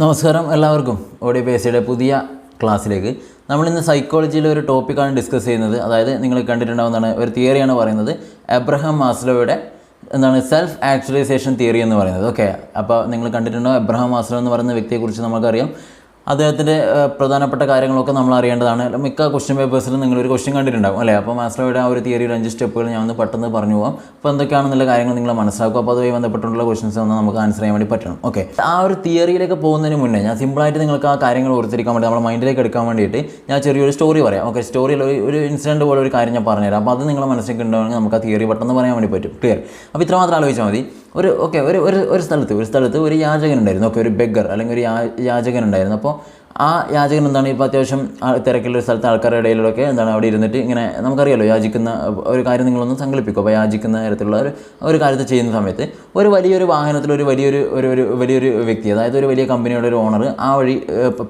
നമസ്കാരം എല്ലാവർക്കും. ഓഡിയോ പേസിയുടെ പുതിയ ക്ലാസ്സിലേക്ക്. നമ്മളിന്ന് സൈക്കോളജിയിലെ ഒരു ടോപ്പിക്കാണ് ഡിസ്കസ് ചെയ്യുന്നത്. അതായത് നിങ്ങൾ കണ്ടിട്ടുണ്ടാവുന്നതാണ് ഒരു തിയറിയാണ് പറയുന്നത്. എബ്രഹാം മാസ്ലോയുടെ എന്താണ് സെൽഫ് ആക്ച്വലൈസേഷൻ തിയറി എന്ന് പറയുന്നത്. ഓക്കെ അപ്പോൾ നിങ്ങൾ കണ്ടിട്ടുണ്ടോ? എബ്രഹാം മാസ്ലോ എന്ന് പറയുന്ന വ്യക്തിയെക്കുറിച്ച് നമുക്കറിയാം അദ്ദേഹത്തിന്റെ പ്രധാനപ്പെട്ട കാര്യങ്ങളൊക്കെ നമ്മൾ അറിയേണ്ടതാണ്. മിക്ക ക്വസ്റ്റ്യൻ പേപ്പേഴ്സിലും നിങ്ങളൊരു ക്വസ്റ്റ്യൻ കണ്ടിട്ടുണ്ടാവും അല്ലേ? അപ്പോൾ മാസ്ലോയുടെ ആ ഒരു തിയറിയുടെ അഞ്ച് സ്റ്റെപ്പുകൾ ഞാൻ ഒന്ന് പെട്ടെന്ന് പറഞ്ഞു പോകാം അപ്പോൾ എന്തൊക്കെയാണെന്നുള്ള കാര്യങ്ങൾ നിങ്ങൾ മനസ്സിലാക്കും. അപ്പോൾ അതുമായി ബന്ധപ്പെട്ടുള്ള ക്വസ്റ്റ്യൻസ് ഒന്ന് നമുക്ക് ആൻസർ ചെയ്യാൻ വേണ്ടി പറ്റണം. ഓക്കെ ആ ഒരു തിയറിയിലേക്ക് പോകുന്നതിന് മുന്നേ ഞാൻ സിമ്പിളായിട്ട് നിങ്ങൾക്ക് ആ കാര്യങ്ങൾ ഓർത്തിരിക്കാൻ വേണ്ടി നമ്മൾ മൈൻഡിലേക്ക് എടുക്കാൻ വേണ്ടിയിട്ട് ഞാൻ ചെറിയൊരു സ്റ്റോറി പറയാം. ഓക്കെ സ്റ്റോറിയിൽ ഒരു ഒരു ഇൻസിഡന്റ് പോലെ ഒരു കാര്യം ഞാൻ പറഞ്ഞുതരാം. അപ്പോൾ അത് നിങ്ങളെ മനസ്സിലേക്ക് ഉണ്ടാവുകയാണെങ്കിൽ നമുക്ക് ആ തിയറി പെട്ടെന്ന് പറയാൻ വേണ്ടി പറ്റും. ക്ലിയർ അപ്പോൾ ഇത്ര മാത്രം ആലോചിച്ചാൽ മതി. ഒരു ഓക്കെ ഒരു ഒരു ഒരു സ്ഥലത്ത് ഒരു സ്ഥലത്ത് ഒരു യാചകൻ ഉണ്ടായിരുന്നു ഓക്കെ ഒരു ബെഗർ അല്ലെങ്കിൽ ഒരു യാചകനുണ്ടായിരുന്നു. അപ്പോൾ ആ യാചകൻ എന്താണ്? ഇപ്പോൾ അത്യാവശ്യം തിരക്കിലുള്ള ഒരു സ്ഥലത്ത് ആൾക്കാരുടെ ഇടയിലൊക്കെ എന്താണ്? അവിടെ ഇരുന്നിട്ട് ഇങ്ങനെ നമുക്കറിയാലോ യാചിക്കുന്ന ഒരു കാര്യം നിങ്ങളൊന്ന് സങ്കല്പിക്കും. അപ്പോൾ യാചിക്കുന്ന തരത്തിലുള്ള ഒരു ഒരു കാര്യത്തെ ചെയ്യുന്ന സമയത്ത് ഒരു വലിയൊരു വാഹനത്തിൽ ഒരു വലിയൊരു ഒരു ഒരു വലിയൊരു വ്യക്തി അതായത് ഒരു വലിയ കമ്പനിയുടെ ഒരു ഓണർ ആ വഴി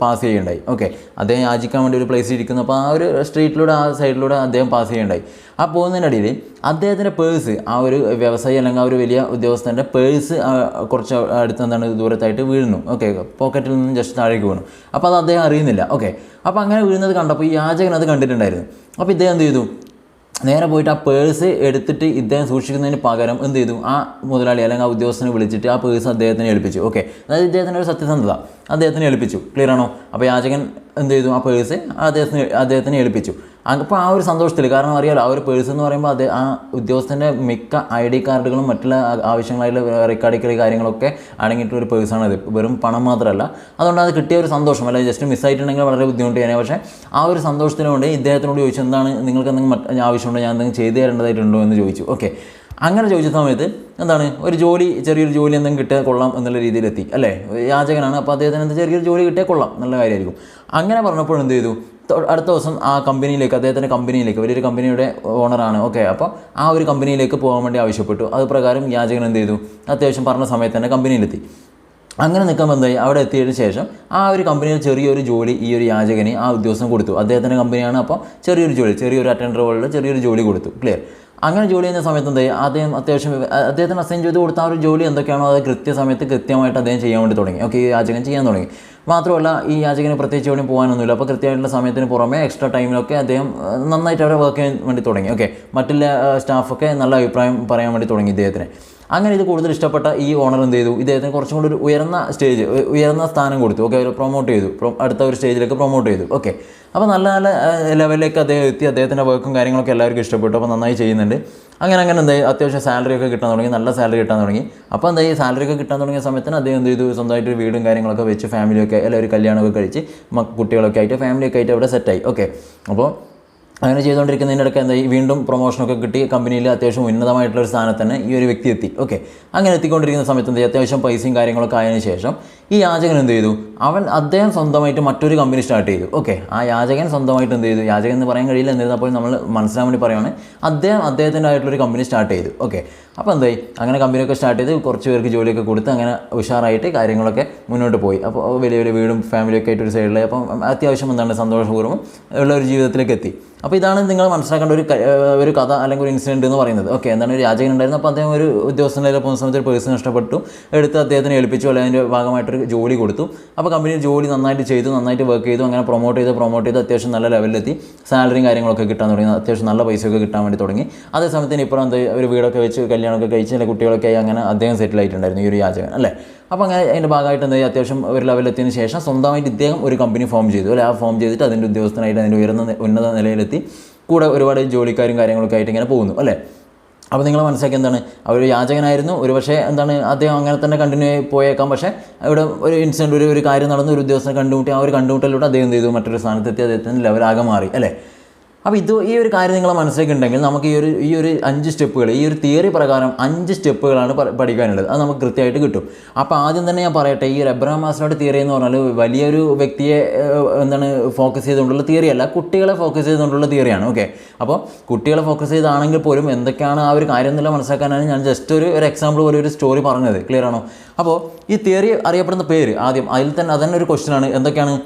പാസ് ചെയ്യുകയുണ്ടായി. ഓക്കെ അദ്ദേഹം യാചിക്കാൻ വേണ്ടി ഒരു പ്ലേസിൽ ഇരിക്കുന്നു. അപ്പോൾ ആ ഒരു സ്ട്രീറ്റിലൂടെ ആ സൈഡിലൂടെ അദ്ദേഹം പാസ് ചെയ്യുകയുണ്ടായി. ആ പോകുന്നതിനിടയിൽ അദ്ദേഹത്തിന്റെ പേഴ്സ് ആ ഒരു വ്യവസായി അല്ലെങ്കിൽ ആ ഒരു വലിയ ഉദ്യോഗസ്ഥന്റെ പേഴ്സ് കുറച്ച് അടുത്ത് എന്താണ് ദൂരത്തായിട്ട് വീഴുന്നു. ഓക്കെ പോക്കറ്റിൽ നിന്നും ജസ്റ്റ് താഴേക്ക് വീണു. അപ്പോൾ അത് അദ്ദേഹം അറിയുന്നില്ല. ഓക്കെ അപ്പോൾ അങ്ങനെ വീഴുന്നത് കണ്ടപ്പോൾ ഈ യാചകൻ അത് കണ്ടിട്ടുണ്ടായിരുന്നു. അപ്പോൾ ഇദ്ദേഹം എന്ത് ചെയ്തു? നേരെ പോയിട്ട് ആ പേഴ്സ് എടുത്തിട്ട് ഇദ്ദേഹം സൂക്ഷിക്കുന്നതിന് പകരം എന്ത് ചെയ്തു? ആ മുതലാളി അല്ലെങ്കിൽ ആ ഉദ്യോഗസ്ഥനെ വിളിച്ചിട്ട് ആ പേഴ്സ് അദ്ദേഹത്തിനെ ഏൽപ്പിച്ചു. ഓക്കെ അതായത് ഇദ്ദേഹത്തിന്റെ ഒരു സത്യസന്ധത. അദ്ദേഹത്തിനെ ഏൽപ്പിച്ചു. ക്ലിയർ ആണോ? അപ്പോൾ യാചകൻ എന്ത് ചെയ്തു? ആ പേഴ്സ് അദ്ദേഹത്തിന് അദ്ദേഹത്തിനെ ഏൽപ്പിച്ചു. അപ്പോൾ ആ ഒരു സന്തോഷത്തിൽ കാരണം അറിയാലോ ആ ഒരു പേഴ്സ് എന്ന് പറയുമ്പോൾ അത് ആ ഉദ്യോഗസ്ഥന്റെ മിക്ക ഐ ഡി കാർഡുകളും മറ്റുള്ള ആവശ്യങ്ങളായിട്ടുള്ള റെക്കാർഡിക്കൽ കാര്യങ്ങളൊക്കെ അടങ്ങിയിട്ടുള്ള ഒരു ഇത് വെറും പണം മാത്രമല്ല. അതുകൊണ്ട് അത് കിട്ടിയ ഒരു സന്തോഷം അല്ലെങ്കിൽ ജസ്റ്റ് മിസ്സായിട്ടുണ്ടെങ്കിൽ വളരെ ബുദ്ധിമുട്ട് ചെയ്യാനേ പക്ഷേ ആ ഒരു സന്തോഷത്തിനുകൊണ്ട് ഇദ്ദേഹത്തിനോട് ചോദിച്ചു എന്താണ് നിങ്ങൾക്ക് എന്തെങ്കിലും ആവശ്യമുണ്ടോ? ഞാൻ എന്തെങ്കിലും ചെയ്തു തരേണ്ടതായിട്ടുണ്ടോ? എന്ന് ചോദിച്ചു. ഓക്കെ അങ്ങനെ ചോദിച്ച സമയത്ത് എന്താണ് ഒരു ജോലി ചെറിയൊരു ജോലി എന്തെങ്കിലും കിട്ടിയാൽ കൊള്ളാം എന്നുള്ള രീതിയിലെത്തി അല്ലേ? യാചകനാണ് അപ്പോൾ അദ്ദേഹത്തിന് എന്ത് ചെറിയൊരു ജോലി കിട്ടിയാൽ കൊള്ളാം നല്ല കാര്യമായിരിക്കും. അങ്ങനെ പറഞ്ഞപ്പോൾ എന്ത് ചെയ്തു? അടുത്ത ദിവസം ആ കമ്പനിയിലേക്ക് അദ്ദേഹത്തിന്റെ കമ്പനിയിലേക്ക് വലിയൊരു കമ്പനിയുടെ ഓണറാണ് ഓക്കെ അപ്പോൾ ആ ഒരു കമ്പനിയിലേക്ക് പോകാൻ വേണ്ടി ആവശ്യപ്പെട്ടു. അത് പ്രകാരം യാചകൻ എന്ത് ചെയ്തു? അത്യാവശ്യം പറഞ്ഞ സമയത്ത് തന്നെ കമ്പനിയിലെത്തി. അങ്ങനെ നിൽക്കുമ്പോൾ എന്തായി അവിടെ എത്തിയതിന് ശേഷം ആ ഒരു കമ്പനിയിൽ ചെറിയൊരു ജോലി ഈ ഒരു യാചകന് ആ ഉദ്യോഗസ്ഥൻ കൊടുത്തു. അദ്ദേഹത്തിന്റെ കമ്പനിയാണ് അപ്പോൾ ചെറിയൊരു ജോലി ചെറിയൊരു അറ്റൻഡർ പോലുള്ള ചെറിയൊരു ജോലി കൊടുത്തു ക്ലിയർ അങ്ങനെ ജോലി ചെയ്യുന്ന സമയത്ത് എന്തായി അദ്ദേഹം അത്യാവശ്യം അദ്ദേഹത്തിന് അസൈൻ ചെയ്ത് കൊടുത്ത ആ ഒരു ജോലി എന്തൊക്കെയാണോ അത് കൃത്യസമയത്ത് കൃത്യമായിട്ട് അദ്ദേഹം ചെയ്യാൻ വേണ്ടി തുടങ്ങി. ഓക്കെ ഈ യാചകൻ ചെയ്യാൻ തുടങ്ങി. മാത്രമല്ല ഈ യാചകന് പ്രത്യേകിച്ച് എവിടെയും പോകാനൊന്നുമില്ല. അപ്പോൾ കൃത്യമായിട്ടുള്ള സമയത്തിന് പുറമെ എക്സ്ട്രാ ടൈമിലൊക്കെ അദ്ദേഹം നന്നായിട്ട് അവരെ വർക്ക് ചെയ്യാൻ വേണ്ടി തുടങ്ങി. ഓക്കെ മറ്റുള്ള സ്റ്റാഫൊക്കെ നല്ല അഭിപ്രായം പറയാൻ വേണ്ടി തുടങ്ങി ഇദ്ദേഹത്തിന്. അങ്ങനെ ഇത് കൂടുതൽ ഇഷ്ടപ്പെട്ട ഈ ഓണർ എന്ത് ചെയ്തു? ഇദ്ദേഹത്തിന് കുറച്ചും കൂടി ഒരു ഉയർന്ന സ്റ്റേജ് ഉയർന്ന സ്ഥാനം കൊടുത്തു. ഓക്കെ അവർ പ്രൊമോട്ട് ചെയ്തു. അടുത്ത ഒരു സ്റ്റേജിലേക്ക് പ്രൊമോട്ട് ചെയ്തു. ഓക്കെ അപ്പോൾ നല്ല നല്ല ലെവലിലേക്ക് അദ്ദേഹം എത്തി. അദ്ദേഹത്തിന്റെ വർക്കും കാര്യങ്ങളൊക്കെ എല്ലാവർക്കും ഇഷ്ടപ്പെട്ടു. അപ്പോൾ നന്നായി ചെയ്യുന്നുണ്ട്. അങ്ങനെ അങ്ങനെ എന്തായി? അത്യാവശ്യം സാലറി ഒക്കെ കിട്ടാൻ തുടങ്ങി. നല്ല സാലറി കിട്ടാൻ തുടങ്ങി. അപ്പോൾ എന്തായി? സാലറി ഒക്കെ കിട്ടാൻ തുടങ്ങിയ സമയത്തിന് അദ്ദേഹം എന്ത് ചെയ്തു? സ്വന്തമായിട്ട് ഒരു വീടും കാര്യങ്ങളൊക്കെ വെച്ച് ഫാമിലിയൊക്കെ എല്ലാവരും കല്യാണമൊക്കെ കഴിച്ച് കുട്ടികളൊക്കെ ആയിട്ട് ഫാമിലിയൊക്കെ ആയിട്ട് അവിടെ സെറ്റായി ഓക്കെ അപ്പോൾ അങ്ങനെ ചെയ്തുകൊണ്ടിരിക്കുന്നതിന്റെ ഇടയ്ക്ക് ഈ വീണ്ടും പ്രൊമോഷനൊക്കെ കിട്ടി കമ്പനിയിൽ അത്യാവശ്യം ഉന്നതമായിട്ടുള്ള ഒരു സ്ഥാനത്ത് തന്നെ ഈ ഒരു വ്യക്തി എത്തി ഓക്കെ അങ്ങനെ എത്തിക്കൊണ്ടിരിക്കുന്ന സമയത്ത് എന്താ? അത്യാവശ്യം പൈസയും കാര്യങ്ങളൊക്കെ ആയതിനു ശേഷം ഈ യാചകൻ എന്ത് ചെയ്തു? അവൻ അദ്ദേഹം സ്വന്തമായിട്ട് മറ്റൊരു കമ്പനി സ്റ്റാർട്ട് ചെയ്തു. ഓക്കെ ആ യാചകൻ സ്വന്തമായിട്ട് എന്ത് ചെയ്തു? യാചകൻ എന്ന് പറയാൻ കഴിയില്ല എന്നിരുന്നപ്പോൾ നമ്മൾ മനസ്സിലാൻ വേണ്ടി പറയുകയാണ് അദ്ദേഹം അദ്ദേഹത്തിന്റെ ആയിട്ടുള്ളൊരു കമ്പനി സ്റ്റാർട്ട് ചെയ്തു. ഓക്കെ അപ്പോൾ എന്തായി അങ്ങനെ കമ്പനിയൊക്കെ സ്റ്റാർട്ട് ചെയ്ത് കുറച്ച് പേർക്ക് ജോലിയൊക്കെ കൊടുത്ത് അങ്ങനെ ഉഷാറായിട്ട് കാര്യങ്ങളൊക്കെ മുന്നോട്ട് പോയി. അപ്പോൾ വലിയ വലിയ വീടും ഫാമിലിയൊക്കെ ആയിട്ട് ഒരു സൈഡിൽ അപ്പം അത്യാവശ്യം എന്താണ് സന്തോഷപൂർവം ഉള്ള ഒരു ജീവിതത്തിലേക്ക് എത്തി. അപ്പോൾ ഇതാണ് നിങ്ങൾ മനസ്സിലാക്കേണ്ട ഒരു ഒരു കഥ അല്ലെങ്കിൽ ഒരു ഇൻസിഡന്റ് എന്ന് പറയുന്നത്. ഓക്കെ എന്താണ് ഒരു രാജകൻ ഉണ്ടായിരുന്നു? അപ്പോൾ അദ്ദേഹം ഒരു ഉദ്യോഗസ്ഥന്റെ പോകുന്ന സമയത്ത് ഒരു പേഴ്സൺ നഷ്ടപ്പെട്ടു. എടുത്ത് അദ്ദേഹത്തിന് ഏൽപ്പിച്ചു അല്ലെങ്കിൽ അതിന്റെ ഭാഗമായിട്ടൊരു ജോലി കൊടുത്തു. അപ്പോൾ കമ്പനിയിൽ ജോലി നന്നായിട്ട് ചെയ്തു നന്നായിട്ട് വർക്ക് ചെയ്തു അങ്ങനെ പ്രൊമോട്ട് ചെയ്ത് പ്രൊമോട്ട് ചെയ്ത് അത്യാവശ്യം നല്ല ലെവലിലെത്തി സാലറിയും കാര്യങ്ങളൊക്കെ കിട്ടാൻ തുടങ്ങി. അത്യാവശ്യം നല്ല പൈസയൊക്കെ കിട്ടാൻ വേണ്ടി തുടങ്ങി. അതേ സമയത്തിന് ഇപ്പോൾ എന്ത് ഒരു വീടൊക്കെ വെച്ച് കല്യാണമൊക്കെ കഴിച്ച് അല്ലെങ്കിൽ കുട്ടികളൊക്കെ ആയി അങ്ങനെ അദ്ദേഹം സെറ്റിൽ ആയിട്ടുണ്ടായിരുന്നു ഈ ഒരു യാചകൻ അല്ലേ? അപ്പോൾ അങ്ങനെ അതിന്റെ ഭാഗമായിട്ട് എന്താ അത്യാവശ്യം ഒരു ലെവലെത്തിയതിന് ശേഷം സ്വന്തമായിട്ട് ഇദ്ദേഹം ഒരു കമ്പനി ഫോം ചെയ്തു അല്ലെ? ആ ഫോം ചെയ്തിട്ട് അതിന്റെ ഉദ്യോഗസ്ഥനായിട്ട് അതിന്റെ ഉയർന്ന ഉന്നത നിലയിലെത്തി. കൂടെ ഒരുപാട് ജോലിക്കാരും കാര്യങ്ങളൊക്കെ ആയിട്ട് ഇങ്ങനെ പോകുന്നു അല്ലേ? അപ്പോൾ നിങ്ങൾ മനസ്സിലാക്കി എന്താണ്? അവർ യാചകനായിരുന്നു. ഒരു പക്ഷേ എന്താണ്? അദ്ദേഹം അങ്ങനെ തന്നെ കണ്ടിന്യൂ ആയി പോയേക്കാം. പക്ഷേ ഇവിടെ ഒരു ഇൻസിഡന്റ് ഒരു ഒരു കാര്യം നടന്നു ഒരു ഉദ്യോഗസ്ഥനെ കണ്ടുമുട്ടി ആ ഒരു കണ്ടുമുട്ടലിലൂടെ അദ്ദേഹം ചെയ്തു? മറ്റൊരു സ്ഥാനത്തെത്തി. അദ്ദേഹത്തിന്റെ ലെവലാകെ മാറി അല്ലേ? അപ്പോൾ ഇത് ഈ ഒരു കാര്യം നിങ്ങൾ മനസ്സിലാക്കിയിട്ടുണ്ടെങ്കിൽ നമുക്ക് ഈ ഒരു ഈ ഒരു അഞ്ച് സ്റ്റെപ്പുകൾ ഈ ഒരു തിയറി പ്രകാരം അഞ്ച് സ്റ്റെപ്പുകളാണ് പഠിക്കാനുള്ളത്. അത് നമുക്ക് കൃത്യമായിട്ട് കിട്ടും. അപ്പോൾ ആദ്യം തന്നെ ഞാൻ പറയട്ടെ ഈ എബ്രഹാം മാസ്ലോയുടെ തിയറി എന്ന് പറഞ്ഞാൽ വലിയൊരു വ്യക്തിയെ എന്താണ് ഫോക്കസ് ചെയ്തുകൊണ്ടുള്ള തിയറി അല്ല കുട്ടികളെ ഫോക്കസ് ചെയ്തുകൊണ്ടുള്ള തിയറിയാണ് ഓക്കെ അപ്പോൾ കുട്ടികളെ ഫോക്കസ് ചെയ്താണെങ്കിൽ പോലും എന്തൊക്കെയാണ് ആ ഒരു കാര്യം എന്നുള്ള മനസ്സിലാക്കാനാണ് ഞാൻ ജസ്റ്റ് ഒരു ഒരു എക്സാമ്പിൾ പോലെ ഒരു സ്റ്റോറി പറഞ്ഞത്. ക്ലിയർ ആണോ? അപ്പോൾ ഈ തിയറി അറിയപ്പെടുന്ന പേര് ആദ്യം അതിൽ തന്നെ അതന്നെ ഒരു ക്വസ്റ്റ്യനാണ് എന്തൊക്കെയാണ്?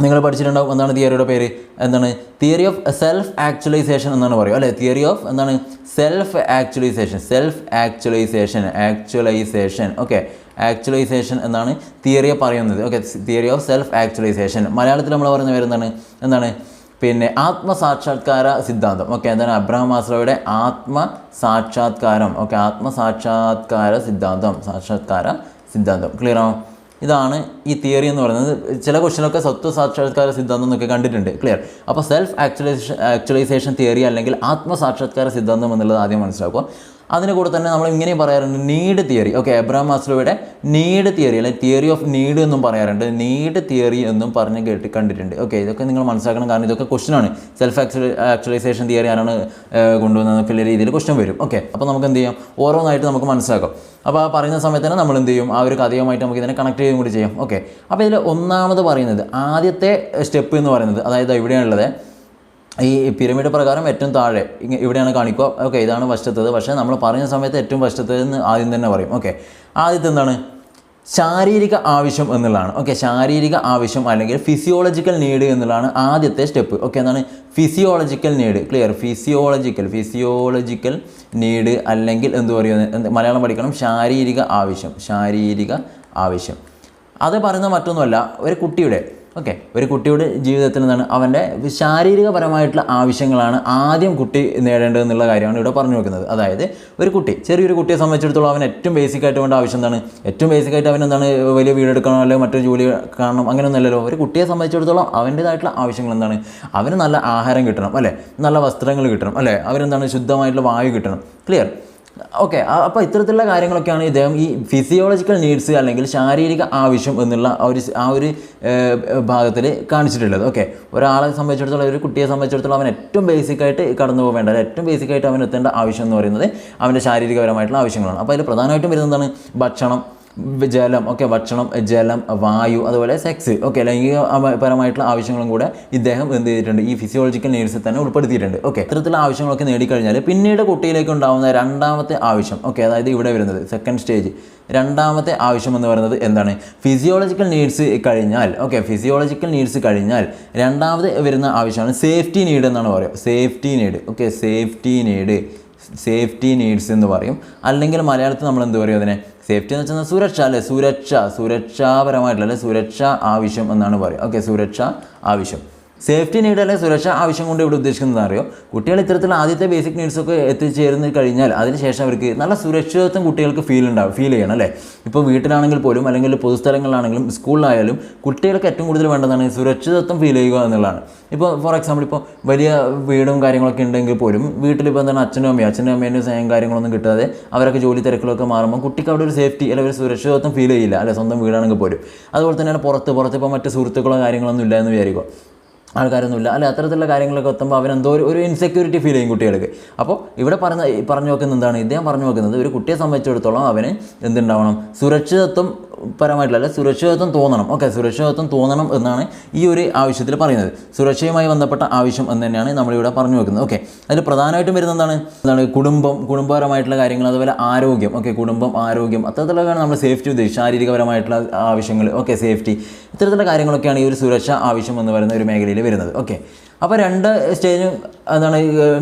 നിങ്ങൾ പഠിച്ചിട്ടുണ്ടാവും എന്താണ് തിയറിയുടെ പേര്. എന്താണ്? തിയറി ഓഫ് സെൽഫ് ആക്ച്വലൈസേഷൻ എന്നാണ് പറയുക. അല്ലേ? തിയറി ഓഫ് എന്താണ്? Self actualisation. Self actualisation. Actualisation. Okay. Actualisation എന്നാണ് തിയറിയെ പറയുന്നത്. Okay. Theory of self actualisation. മലയാളത്തിൽ നമ്മൾ പറയുന്ന പേര് എന്താണ്? എന്താണ്? പിന്നെ ആത്മസാക്ഷാത്കാര സിദ്ധാന്തം. ഓക്കെ. എന്താണ്? അബ്രഹാം മാസ്ലോയുടെ ആത്മസാക്ഷാത്കാരം. ഓക്കെ. ആത്മസാക്ഷാത്കാര സിദ്ധാന്തം. സാക്ഷാത്കാര സിദ്ധാന്തം. ക്ലിയർ ആണോ? ഇതാണ് ഈ തിയറി എന്ന് പറയുന്നത്. ചില ക്വസ്റ്റ്യനൊക്കെ സ്വത്വ സാക്ഷാത്കാര സിദ്ധാന്തം എന്നൊക്കെ കണ്ടിട്ടുണ്ട്. ക്ലിയർ അപ്പോൾ സെൽഫ് ആക്ച്വലൈസേഷൻ ആക്ച്വലൈസേഷൻ തിയറി അല്ലെങ്കിൽ ആത്മസാക്ഷാത്കാര സിദ്ധാന്തം എന്നുള്ളത് ആദ്യം മനസ്സിലാക്കുക. അതിന് കൂടെ തന്നെ നമ്മൾ ഇങ്ങനെയും പറയാറുണ്ട് നീഡ് തിയറി ഓക്കെ എബ്രഹാം മാസ്ലോയുടെ നീഡ് തിയറി അല്ലെങ്കിൽ തിയറി ഓഫ് നീഡ് എന്നും പറയാറുണ്ട്. നീഡ് തിയറി എന്നും പറഞ്ഞ് കേട്ട് കണ്ടിട്ടുണ്ട്. ഓക്കെ ഇതൊക്കെ നിങ്ങൾ മനസ്സിലാക്കണം. കാരണം ഇതൊക്കെ ക്വസ്റ്റിനാണ് സെൽഫ് ആക്ച്വലി ആക്ച്വലൈസേഷൻ തിയറി ആരാണ് ഏഹ്, ഉള്ള രീതിയിൽ ക്വസ്റ്റൻ വരും. ഓക്കെ അപ്പോൾ നമുക്ക് എന്ത് ചെയ്യാം? ഓരോന്നായിട്ട് നമുക്ക് മനസ്സിലാക്കാം. അപ്പോൾ ആ പറയുന്ന സമയത്ത് തന്നെ നമ്മൾ എന്ത് ചെയ്യും? ആ ഒരു കഥയുമായിട്ട് നമുക്ക് ഇതിനെ കണക്ട് ചെയ്യുകയും കൂടി ചെയ്യാം. ഓക്കെ അപ്പോൾ ഇതിൽ ഒന്നാമത് പറയുന്നത് ആദ്യത്തെ സ്റ്റെപ്പ് എന്ന് പറയുന്നത് അതായത് ഇവിടെയാണുള്ളത്. ഈ പിരമിഡ് പ്രകാരം ഏറ്റവും താഴെ ഇവിടെയാണ് കാണിക്കുക. ഓക്കെ ഇതാണ് വശത്തത്. പക്ഷേ നമ്മൾ പറയുന്ന സമയത്ത് ഏറ്റവും വശത്തത് എന്ന് ആദ്യം തന്നെ പറയും. ഓക്കെ ആദ്യത്തെ എന്താണ്? ശാരീരിക ആവശ്യം എന്നുള്ളതാണ്. ഓക്കെ ശാരീരിക ആവശ്യം അല്ലെങ്കിൽ ഫിസിയോളജിക്കൽ നീഡ് എന്നുള്ളതാണ് ആദ്യത്തെ സ്റ്റെപ്പ് ഓക്കെ എന്താണ്? Physiological need clear physiological physiological need അല്ലെങ്കിൽ എന്ത് പറയുന്നത് മലയാളം പഠിക്കണം? ശാരീരിക ആവശ്യം. ശാരീരിക ആവശ്യം. അത് പറയുന്ന മറ്റൊന്നുമല്ല. ഒരു കുട്ടിയുടെ ഓക്കെ ഒരു കുട്ടിയുടെ ജീവിതത്തിൽ നിന്നാണ് അവന്റെ ശാരീരികപരമായിട്ടുള്ള ആവശ്യങ്ങളാണ് ആദ്യം കുട്ടി നേടേണ്ടത് എന്നുള്ള കാര്യമാണ് ഇവിടെ പറഞ്ഞു വെക്കുന്നത്. അതായത് ഒരു കുട്ടി ചെറിയൊരു കുട്ടിയെ സംബന്ധിച്ചിടത്തോളം അവൻ ഏറ്റവും ബേസിക് ആയിട്ട് വേണ്ട ആവശ്യം എന്താണ്? ഏറ്റവും ബേസിക് ആയിട്ട് അവൻ എന്താണ്? വലിയ വീടെടുക്കണോ അല്ലെങ്കിൽ മറ്റൊരു ജോലി കാണണം അങ്ങനെയൊന്നുമല്ലല്ലോ ഒരു കുട്ടിയെ സംബന്ധിച്ചിടത്തോളം അവന്റേതായിട്ടുള്ള ആവശ്യങ്ങൾ എന്താണ്? അവന് നല്ല ആഹാരം കിട്ടണം അല്ലേ? നല്ല വസ്ത്രങ്ങൾ കിട്ടണം അല്ലേ? അവരെന്താണ് ശുദ്ധമായിട്ടുള്ള വായു കിട്ടണം. ക്ലിയർ ഓക്കെ അപ്പോൾ ഇത്തരത്തിലുള്ള കാര്യങ്ങളൊക്കെയാണ് ഇദ്ദേഹം ഈ ഫിസിയോളജിക്കൽ നീഡ്സ് അല്ലെങ്കിൽ ശാരീരിക ആവശ്യം എന്നുള്ള ആ ഒരു ആ ഒരു ഭാഗത്തിൽ കാണിച്ചിട്ടുള്ളത്. ഓക്കെ ഒരാളെ സംബന്ധിച്ചിടത്തോളം ഒരു കുട്ടിയെ സംബന്ധിച്ചിടത്തോളം അവൻ ഏറ്റവും ബേസിക് ആയിട്ട് കടന്നു പോകേണ്ട ഏറ്റവും ബേസിക്കായിട്ട് അവൻ എത്തേണ്ട ആവശ്യം എന്ന് പറയുന്നത് അവന്റെ ശാരീരികപരമായിട്ടുള്ള ആവശ്യങ്ങളാണ്. അപ്പോൾ അതിൽ പ്രധാനമായിട്ടും വരുന്നതാണ് ഭക്ഷണം. ജലം ഓക്കെ ഭക്ഷണം ജലം വായു അതുപോലെ സെക്സ് ഓക്കെ ലൈംഗിക അമ- പരമായിട്ടുള്ള ആവശ്യങ്ങളും കൂടെ ഇദ്ദേഹം എന്ത് ചെയ്തിട്ടുണ്ട് ഈ ഫിസിയോളജിക്കൽ നീഡ്സിൽ തന്നെ ഉൾപ്പെടുത്തിയിട്ടുണ്ട്. ഓക്കെ ഇത്തരത്തിലുള്ള ആവശ്യങ്ങളൊക്കെ നേടിക്കഴിഞ്ഞാൽ പിന്നീട് കുട്ടിയിലേക്ക് ഉണ്ടാകുന്ന രണ്ടാമത്തെ ആവശ്യം ഓക്കെ അതായത് ഇവിടെ വരുന്നത് സെക്കൻഡ് സ്റ്റേജ് രണ്ടാമത്തെ ആവശ്യം എന്ന് പറയുന്നത് എന്താണ്? ഫിസിയോളജിക്കൽ നീഡ്സ് കഴിഞ്ഞാൽ ഓക്കെ ഫിസിയോളജിക്കൽ നീഡ്സ് കഴിഞ്ഞാൽ രണ്ടാമത് വരുന്ന ആവശ്യമാണ് സേഫ്റ്റി നീഡ് എന്നാണ് പറയുക. Safety need okay safety need safety needs എന്ന് പറയും. അല്ലെങ്കിൽ മലയാളത്തിൽ നമ്മൾ എന്ത് പറയും അതിനെ? സേഫ്റ്റി എന്ന് വെച്ചാൽ സുരക്ഷ അല്ലേ? സുരക്ഷ സുരക്ഷാപരമായിട്ടുള്ള അല്ലെ? സുരക്ഷ ആവശ്യം എന്നാണ് പറയുക. ഓക്കെ സുരക്ഷ ആവശ്യം. സേഫ്റ്റി നീഡ് അല്ലെങ്കിൽ സുരക്ഷ ആവശ്യം കൊണ്ട് ഇവിടെ ഉദ്ദേശിക്കുന്നത് അറിയോ കുട്ടികൾ ഇത്തരത്തിൽ ആദ്യത്തെ ബേസിക് നീഡ്സൊക്കെ എത്തിച്ചേർന്ന് കഴിഞ്ഞാൽ അതിനുശേഷം അവർക്ക് നല്ല സുരക്ഷിതത്വം കുട്ടികൾക്ക് ഫീൽ ഉണ്ടാവും ഫീൽ ചെയ്യണം അല്ലേ? ഇപ്പോൾ വീട്ടിലാണെങ്കിൽ പോലും അല്ലെങ്കിൽ പൊതുസ്ഥലങ്ങളിലാണെങ്കിലും സ്കൂളിലായാലും കുട്ടികൾക്ക് ഏറ്റവും കൂടുതൽ വേണ്ടതാണ് സുരക്ഷിതത്വം ഫീൽ ചെയ്യുക എന്നുള്ളതാണ്. ഇപ്പോൾ ഫോർ എക്സാമ്പിൾ ഇപ്പോൾ വലിയ വീടും കാര്യങ്ങളൊക്കെ ഉണ്ടെങ്കിൽ പോലും വീട്ടിലിപ്പോൾ എന്താണ് അച്ഛനും അമ്മയും അച്ഛനും അമ്മേന്റെ സ്നേഹം കാര്യങ്ങളൊന്നും കിട്ടാതെ അവരൊക്കെ ജോലി തിരക്കിലൊക്കെ മാറുമ്പോൾ കുട്ടിക്ക് അവിടെ ഒരു സേഫ്റ്റി അല്ലെങ്കിൽ ഒരു സുരക്ഷിതത്വം ഫീൽ ചെയ്യില്ല അല്ലെ? സ്വന്തം വീടാണെങ്കിൽ പോലും. അതുപോലെ തന്നെയാണ് പുറത്ത് പുറത്ത് ഇപ്പോൾ മറ്റ് സുഹൃത്തുക്കളോ കാര്യങ്ങളൊന്നും ഇല്ല എന്ന് വിചാരിക്കുക. ആൾക്കാരൊന്നുമില്ല. അല്ല അത്തരത്തിലുള്ള കാര്യങ്ങളൊക്കെ എത്തുമ്പോൾ അവനെന്തോ ഒരു ഒരു ഇൻസെക്യൂരിറ്റി ഫീൽ ചെയ്യും കുട്ടികൾക്ക്. അപ്പോൾ ഇവിടെ പറഞ്ഞ പറഞ്ഞു വെക്കുന്നത് എന്താണ്? ഇദ്ദേഹം പറഞ്ഞു വെക്കുന്നത് ഒരു കുട്ടിയെ സംബന്ധിച്ചിടത്തോളം അവന് എന്തുണ്ടാവണം? സുരക്ഷിതത്വം പരമായിട്ടുള്ള അല്ല? സുരക്ഷിതത്വം തോന്നണം. ഓക്കെ സുരക്ഷിതത്വം തോന്നണം എന്നാണ് ഈ ഒരു ആവശ്യത്തിൽ പറയുന്നത്. സുരക്ഷയുമായി ബന്ധപ്പെട്ട ആവശ്യം എന്ന് തന്നെയാണ് നമ്മളിവിടെ പറഞ്ഞു വെക്കുന്നത്. ഓക്കെ അതിൽ പ്രധാനമായിട്ടും വരുന്ന എന്താണ്? എന്താണ്? കുടുംബം കുടുംബപരമായിട്ടുള്ള കാര്യങ്ങൾ അതുപോലെ ആരോഗ്യം. ഓക്കെ കുടുംബം ആരോഗ്യം അത്തരത്തിലുള്ളതാണ് നമ്മൾ സേഫ്റ്റി ഉദ്ദേശിച്ചത് ശാരീരികപരമായിട്ടുള്ള ആവശ്യങ്ങൾ. Okay safety. ഇത്തരത്തിലുള്ള കാര്യങ്ങളൊക്കെയാണ് ഈ ഒരു സുരക്ഷ ആവശ്യം എന്ന് പറയുന്ന ഒരു മേഖലയിൽ വരുന്നത്. ഓക്കെ അപ്പോൾ രണ്ട് സ്റ്റേജും എന്താണ്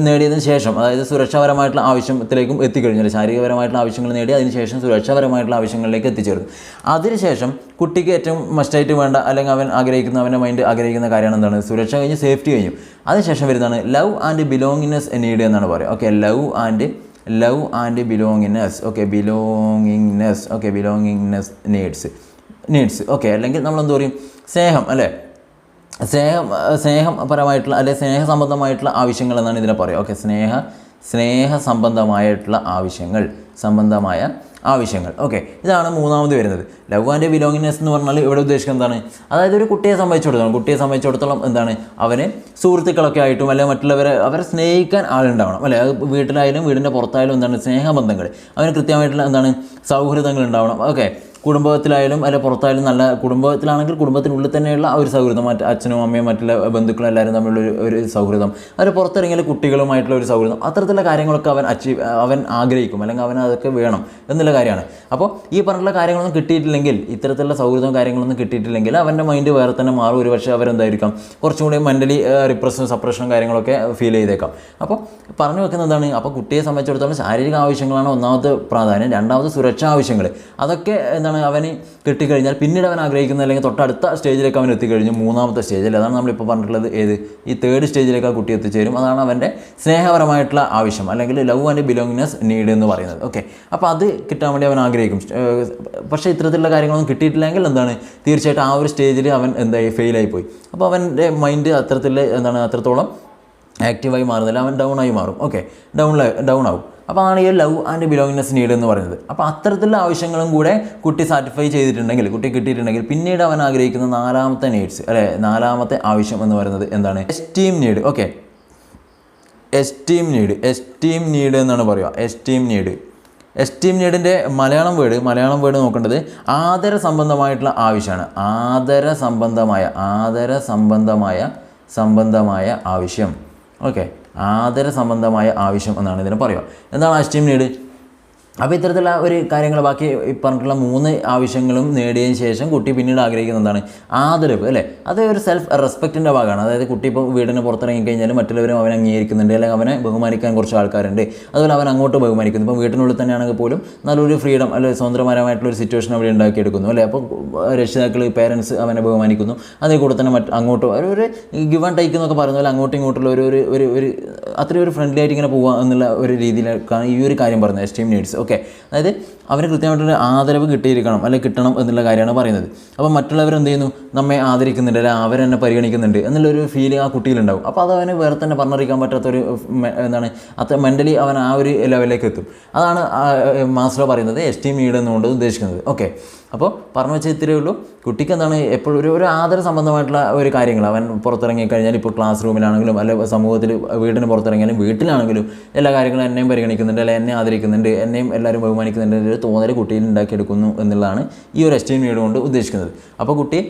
നേടിയതിന് ശേഷം അതായത് സുരക്ഷാപരമായിട്ടുള്ള ആവശ്യത്തിലേക്കും എത്തിക്കഴിഞ്ഞു. ശാരീരികപരമായിട്ടുള്ള ആവശ്യങ്ങൾ നേടി അതിനുശേഷം സുരക്ഷാപരമായിട്ടുള്ള ആവശ്യങ്ങളിലേക്ക് എത്തിച്ചേർന്നു. അതിനുശേഷം കുട്ടിക്ക് ഏറ്റവും മസ്റ്റായിട്ട് വേണ്ട അല്ലെങ്കിൽ അവൻ ആഗ്രഹിക്കുന്ന അവന്റെ മൈൻഡ് ആഗ്രഹിക്കുന്ന കാര്യമാണ് എന്താണ്? സുരക്ഷ കഴിഞ്ഞ് സേഫ്റ്റി കഴിഞ്ഞു. അതിനുശേഷം വരുന്നതാണ് ലവ് ആൻഡ് ബിലോങ്ങിനെസ് നീഡ് എന്നാണ് പറയുക. Okay love and love and belongingness okay belongingness okay belongingness needs needs okay അല്ലെങ്കിൽ നമ്മൾ എന്താ പറയും? സ്നേഹം അല്ലേ? സ്നേഹം സ്നേഹപരമായിട്ടുള്ള അല്ലെ സ്നേഹ സംബന്ധമായിട്ടുള്ള ആവശ്യങ്ങൾ എന്നാണ് ഇതിനെ പറയുക. ഓക്കെ സ്നേഹ സ്നേഹ സംബന്ധമായിട്ടുള്ള ആവശ്യങ്ങൾ സംബന്ധമായ ആവശ്യങ്ങൾ. ഓക്കെ ഇതാണ് മൂന്നാമത് വരുന്നത്. ലവ് ആൻഡ് ബിലോങ്ങിനെസ് എന്ന് പറഞ്ഞാൽ ഇവിടെ ഉദ്ദേശിക്കുന്നത് എന്താണ്? അതായത് ഒരു കുട്ടിയെ സംബന്ധിച്ചിടത്തോളം കുട്ടിയെ സംബന്ധിച്ചിടത്തോളം എന്താണ്? അവന് സുഹൃത്തുക്കളൊക്കെ ആയിട്ടും അല്ലെങ്കിൽ മറ്റുള്ളവരെ അവരെ സ്നേഹിക്കാൻ ആളുണ്ടാവണം. അല്ലെ വീട്ടിലായാലും വീടിന്റെ പുറത്തായാലും എന്താണ്? സ്നേഹബന്ധങ്ങൾ. അവന് കൃത്യമായിട്ടുള്ള എന്താണ്? സൗഹൃദങ്ങൾ ഉണ്ടാവണം. ഓക്കെ കുടുംബത്തിലായാലും അല്ലെ പുറത്തായാലും നല്ല കുടുംബത്തിലാണെങ്കിൽ കുടുംബത്തിനുള്ളിൽ തന്നെയുള്ള ആ ഒരു സൗഹൃദം മറ്റ് അച്ഛനും അമ്മയും മറ്റുള്ള ബന്ധുക്കളും എല്ലാവരും തമ്മിലുള്ള ഒരു ഒരു സൗഹൃദം അതിൽ പുറത്തിറങ്ങിയാൽ കുട്ടികളുമായിട്ടുള്ള ഒരു സൗഹൃദം അത്തരത്തിലുള്ള കാര്യങ്ങളൊക്കെ അവൻ അച്ചീവ് അവൻ ആഗ്രഹിക്കും അല്ലെങ്കിൽ അവൻ അതൊക്കെ വേണം എന്നുള്ള കാര്യമാണ്. അപ്പോൾ ഈ പറഞ്ഞിട്ടുള്ള കാര്യങ്ങളൊന്നും കിട്ടിയിട്ടില്ലെങ്കിൽ ഇത്തരത്തിലുള്ള സൗഹൃദവും കാര്യങ്ങളൊന്നും കിട്ടിയിട്ടില്ലെങ്കിൽ അവന്റെ മൈൻഡ് വേറെ തന്നെ മാറും ഒരു പക്ഷേ അവരെന്തായിരിക്കാം? കുറച്ചും കൂടി മെന്റലി റിപ്രഷനും സപ്രഷനും കാര്യങ്ങളൊക്കെ ഫീൽ ചെയ്തേക്കാം. അപ്പോൾ പറഞ്ഞു വെക്കുന്നത് വെക്കുന്നതാണ് അപ്പോൾ കുട്ടിയെ സംബന്ധിച്ചിടത്തോളം ശാരീരിക ആവശ്യങ്ങളാണ് ഒന്നാമത്തെ പ്രാധാന്യം രണ്ടാമത് സുരക്ഷാ ആവശ്യങ്ങൾ. അതൊക്കെ എന്താണ് അവന് കിട്ടിക്കഴിഞ്ഞാൽ പിന്നീട് അവൻ ആഗ്രഹിക്കുന്ന അല്ലെങ്കിൽ തൊട്ടടുത്ത സ്റ്റേജിലേക്ക് അവൻ എത്തിക്കഴിഞ്ഞു മൂന്നാമത്തെ സ്റ്റേജിൽ. അതാണ് നമ്മളിപ്പോൾ പറഞ്ഞിട്ടുള്ളത് ഏത്? ഈ തേർഡ് സ്റ്റേജിലേക്ക് ആ കുട്ടി എത്തിച്ചേരും. അതാണ് അവന്റെ സ്നേഹപരമായിട്ടുള്ള ആവശ്യം അല്ലെങ്കിൽ ലവ് ആൻഡ് ബിലോങ്ങിനെസ് നീഡ് എന്ന് പറയുന്നത്. ഓക്കെ അപ്പോൾ അത് കിട്ടാൻ വേണ്ടി അവൻ ആഗ്രഹിക്കും. പക്ഷേ ഇത്തരത്തിലുള്ള കാര്യങ്ങളൊന്നും കിട്ടിയിട്ടില്ലെങ്കിൽ എന്താണ്? തീർച്ചയായിട്ടും ആ ഒരു സ്റ്റേജിൽ അവൻ എന്തായി? ഫെയിലായി പോയി അപ്പോൾ അവന്റെ മൈൻഡ് അത്തരത്തിൽ എന്താണ്? അത്രത്തോളം ആക്റ്റീവായി മാറുന്നില്ല. അവൻ ഡൗൺ ആയി മാറും. ഓക്കെ ഡൗൺ ഡൗൺ ആവും. അപ്പോൾ ആണ് ഈ ലവ് ആൻഡ് ബിലോങ്ങിനെസ് നീഡ് എന്ന് പറയുന്നത്. അപ്പോൾ അത്തരത്തിലുള്ള ആവശ്യങ്ങളും കൂടെ കുട്ടി സാറ്റിസ്ഫൈ ചെയ്തിട്ടുണ്ടെങ്കിൽ കുട്ടി കിട്ടിയിട്ടുണ്ടെങ്കിൽ പിന്നീട് അവൻ ആഗ്രഹിക്കുന്ന നാലാമത്തെ നീഡ്സ് അല്ലെ നാലാമത്തെ ആവശ്യം എന്ന് പറയുന്നത് എന്താണ്? Esteem need okay esteem need esteem need എന്നാണ് പറയുക. എസ്റ്റീം നീഡ് എസ്റ്റീം നീഡിന്റെ മലയാളം വേർഡ് മലയാളം വേർഡ് നോക്കേണ്ടത് ആദര സംബന്ധമായിട്ടുള്ള ആവശ്യമാണ്. ആദര സംബന്ധമായ ആദര സംബന്ധമായ സംബന്ധമായ ആവശ്യം. ഓക്കെ ആദര സംബന്ധമായ ആവശ്യം എന്നാണ് ഇതിനെ പറയുക. എന്താണ് എസ്റ്റീം നീഡ് അപ്പോൾ ഇത്തരത്തിലുള്ള ഒരു കാര്യങ്ങൾ ബാക്കി പറഞ്ഞിട്ടുള്ള മൂന്ന് ആവശ്യങ്ങളും നേടിയതിന് ശേഷം കുട്ടി പിന്നീട് ആഗ്രഹിക്കുന്ന എന്താണ്? ആദരവ് അല്ലേ? അത് ഒരു സെൽഫ് റെസ്പെക്റ്റിന്റെ ഭാഗമാണ്. അതായത് കുട്ടി ഇപ്പോൾ വീടിന് പുറത്തിറങ്ങി കഴിഞ്ഞാൽ മറ്റുള്ളവരും അവനെ അംഗീകരിക്കുന്നുണ്ട് അല്ലെങ്കിൽ അവനെ ബഹുമാനിക്കാൻ കുറച്ച് ആൾക്കാരുണ്ട്. അതുപോലെ അവൻ അങ്ങോട്ട് ബഹുമാനിക്കുന്നു. ഇപ്പോൾ വീട്ടിനുള്ളിൽ തന്നെയാണെങ്കിൽ പോലും നല്ലൊരു ഫ്രീഡം അല്ലെങ്കിൽ സ്വതന്ത്രപരമായിട്ടുള്ള ഒരു സിറ്റുവേഷൻ അവിടെ ഉണ്ടാക്കിയെടുക്കുന്നു അല്ലേ? അപ്പോൾ രക്ഷിതാക്കൾ പേരൻസ് അവനെ ബഹുമാനിക്കുന്നു. അതേ കൂടെ തന്നെ മറ്റ് അങ്ങോട്ട് ഒരു ഗിവ് ആൻഡ് ടേക്ക് എന്നൊക്കെ പറയുന്നത് പോലെ അങ്ങോട്ടും ഇങ്ങോട്ടുള്ള ഒരു ഒരു ഒരു അത്രയും ഒരു ഫ്രണ്ട്ലി ആയിട്ട് ഇങ്ങനെ പോവുക എന്നുള്ള ഒരു രീതിയിലേക്കാണ് ഈ ഒരു കാര്യം പറയുന്നത് എസ്റ്റീം നീഡ്സ് ഓക്കെ അതായത് അവന് കൃത്യമായിട്ടൊരു ആദരവ് കിട്ടിയിരിക്കണം അല്ലെങ്കിൽ കിട്ടണം എന്നുള്ള കാര്യമാണ് പറയുന്നത്. അപ്പോൾ മറ്റുള്ളവർ എന്ത് ചെയ്യുന്നു? നമ്മെ ആദരിക്കുന്നുണ്ട് അല്ലെങ്കിൽ അവരെന്നെ പരിഗണിക്കുന്നുണ്ട് എന്നുള്ളൊരു ഫീലിംഗ് ആ കുട്ടിയിലുണ്ടാവും. അപ്പോൾ അത് അവന് വേറെ തന്നെ പറഞ്ഞറിയിക്കാൻ പറ്റാത്തൊരു എന്താണ് അത്ര മെന്റലി അവൻ ആ ഒരു ലെവലിലേക്ക് എത്തും. അതാണ് മാസ്റ്റർ പറയുന്നത് എസ്റ്റീം നീഡ് എന്നുകൊണ്ട് ഉദ്ദേശിക്കുന്നത്. ഓക്കെ അപ്പോൾ പറഞ്ഞു വെച്ചാൽ ഇത്രയേ ഉള്ളൂ. കുട്ടിക്ക് എന്താണ് എപ്പോഴും ഒരു ഒരു ആദര സംബന്ധമായിട്ടുള്ള ഒരു കാര്യങ്ങൾ. അവൻ പുറത്തിറങ്ങി കഴിഞ്ഞാൽ ഇപ്പോൾ ക്ലാസ് റൂമിലാണെങ്കിലും അല്ലെ സമൂഹത്തിൽ വീടിന് പുറത്തിറങ്ങിയാലും വീട്ടിലാണെങ്കിലും എല്ലാ കാര്യങ്ങളും എന്നെയും പരിഗണിക്കുന്നുണ്ട് അല്ലെ എന്നെ ആദരിക്കുന്നുണ്ട് എന്നെയും എല്ലാവരും ബഹുമാനിക്കുന്നുണ്ട് ഒരു തോന്നൽ കുട്ടിയിൽ ഉണ്ടാക്കിയെടുക്കുന്നു എന്നുള്ളതാണ് ഈ ഒരു എസ്റ്റീം വീട് കൊണ്ട് ഉദ്ദേശിക്കുന്നത്. അപ്പോൾ കുട്ടി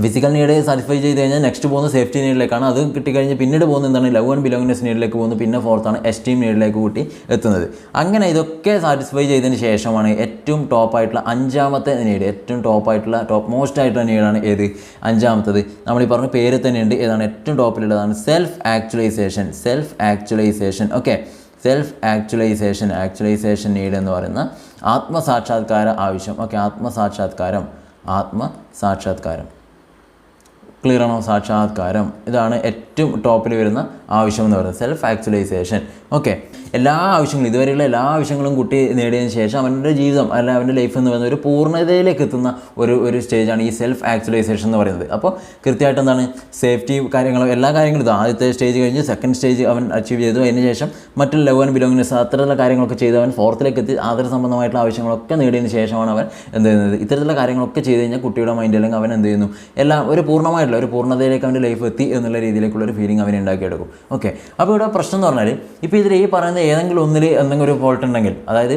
ഫിസിക്കൽ നീഡ് സാറ്റിസ്ഫൈ ചെയ്ത് കഴിഞ്ഞാൽ നെക്സ്റ്റ് പോകുന്ന സേഫ്റ്റി നീഡിലേക്കാണ് അത് കിട്ടിക്കഴിഞ്ഞ് പിന്നീട് പോകുന്ന എന്താണ്? ലവ് ആൻഡ് ബിലോങ്ങിനെസ് നീഡിലേക്ക് പോകുന്നു. പിന്നെ ഫോർത്താണ് എസ്റ്റീം നീഡിലേക്ക് കൂട്ടി എത്തുന്നത്. അങ്ങനെ ഇതൊക്കെ സാറ്റിസ്ഫൈ ചെയ്തതിന് ശേഷമാണ് ഏറ്റവും ടോപ്പ് ആയിട്ടുള്ള അഞ്ചാമത്തെ നീഡ് ഏറ്റവും ടോപ്പ് ആയിട്ടുള്ള ടോപ്പ് മോസ്റ്റ് ആയിട്ടുള്ള നീഡാണ് ഏത്? അഞ്ചാമത്തത്. നമ്മൾ ഈ പറഞ്ഞ പേര് തന്നെയുണ്ട് ഏതാണ്? ഏറ്റവും ടോപ്പിലുള്ളതാണ് self actualisation self actualisation okay self actualisation actualisation need എന്ന് പറയുന്ന ആത്മസാക്ഷാത്കാര ആവശ്യം. ഓക്കെ ആത്മസാക്ഷാത്കാരം. ആത്മസാക്ഷാത്കാരം. ക്ലിയർ ആണോ സാക്ഷാത്കാരം? ഇതാണ് ഏറ്റവും ടോപ്പിൽ വരുന്ന ആവശ്യം എന്ന് പറയുന്നത് സെൽഫ് ആക്ച്വലൈസേഷൻ ഓക്കെ എല്ലാ ആവശ്യങ്ങളും ഇതുവരെയുള്ള എല്ലാ ആവശ്യങ്ങളും കുട്ടി നേടിയതിന് ശേഷം അവന്റെ ജീവിതം അല്ല അവന്റെ ലൈഫ് എന്ന് പറയുന്നത് ഒരു പൂർണതയിലേക്ക് എത്തുന്ന ഒരു ഒരു സ്റ്റേജാണ് ഈ സെൽഫ് ആക്ച്വലൈസേഷൻ എന്ന് പറയുന്നത്. അപ്പോൾ കൃത്യമായിട്ട് എന്താണ്? സേഫ്റ്റി കാര്യങ്ങളും എല്ലാ കാര്യങ്ങളും ഇത്. ആദ്യത്തെ സ്റ്റേജ് കഴിഞ്ഞ് സെക്കൻഡ് സ്റ്റേജ് അവൻ അച്ചീവ് ചെയ്തു. അതിന് ശേഷം മറ്റുള്ള ലവ് ആൻഡ് ബിലോങ്ങിനെസ് അത്തരത്തിലുള്ള കാര്യങ്ങളൊക്കെ ചെയ്ത് അവൻ ഫോർത്തിലേക്ക് എത്തി. ആദര സംബന്ധമായിട്ടുള്ള ആവശ്യങ്ങളൊക്കെ നേടിയതിന് ശേഷമാണ് അവൻ എന്ത് ചെയ്യുന്നത്? ഇത്തരത്തിലുള്ള കാര്യങ്ങളൊക്കെ ചെയ്ത് കഴിഞ്ഞാൽ കുട്ടിയുടെ മൈൻഡ് അല്ലെങ്കിൽ അവൻ എന്ത് ചെയ്യുന്നു? എല്ലാം ഒരു പൂർണമായിട്ടുള്ള ഒരു പൂർണതയിലേക്ക് അവന്റെ ലൈഫ് എത്തി എന്നുള്ള രീതിയിലേക്കുള്ള ഒരു ഫീലിംഗ് അവനെ ഉണ്ടാക്കിയെടുക്കും. ഓക്കെ അപ്പോൾ ഇവിടെ പ്രശ്നം എന്ന് പറഞ്ഞാൽ ഇപ്പോൾ ഇതിൽ ഈ പറയുന്ന ഏതെങ്കിലും ഒന്നിൽ എന്തെങ്കിലും ഒരു ഫോൾട്ട് ഉണ്ടെങ്കിൽ അതായത്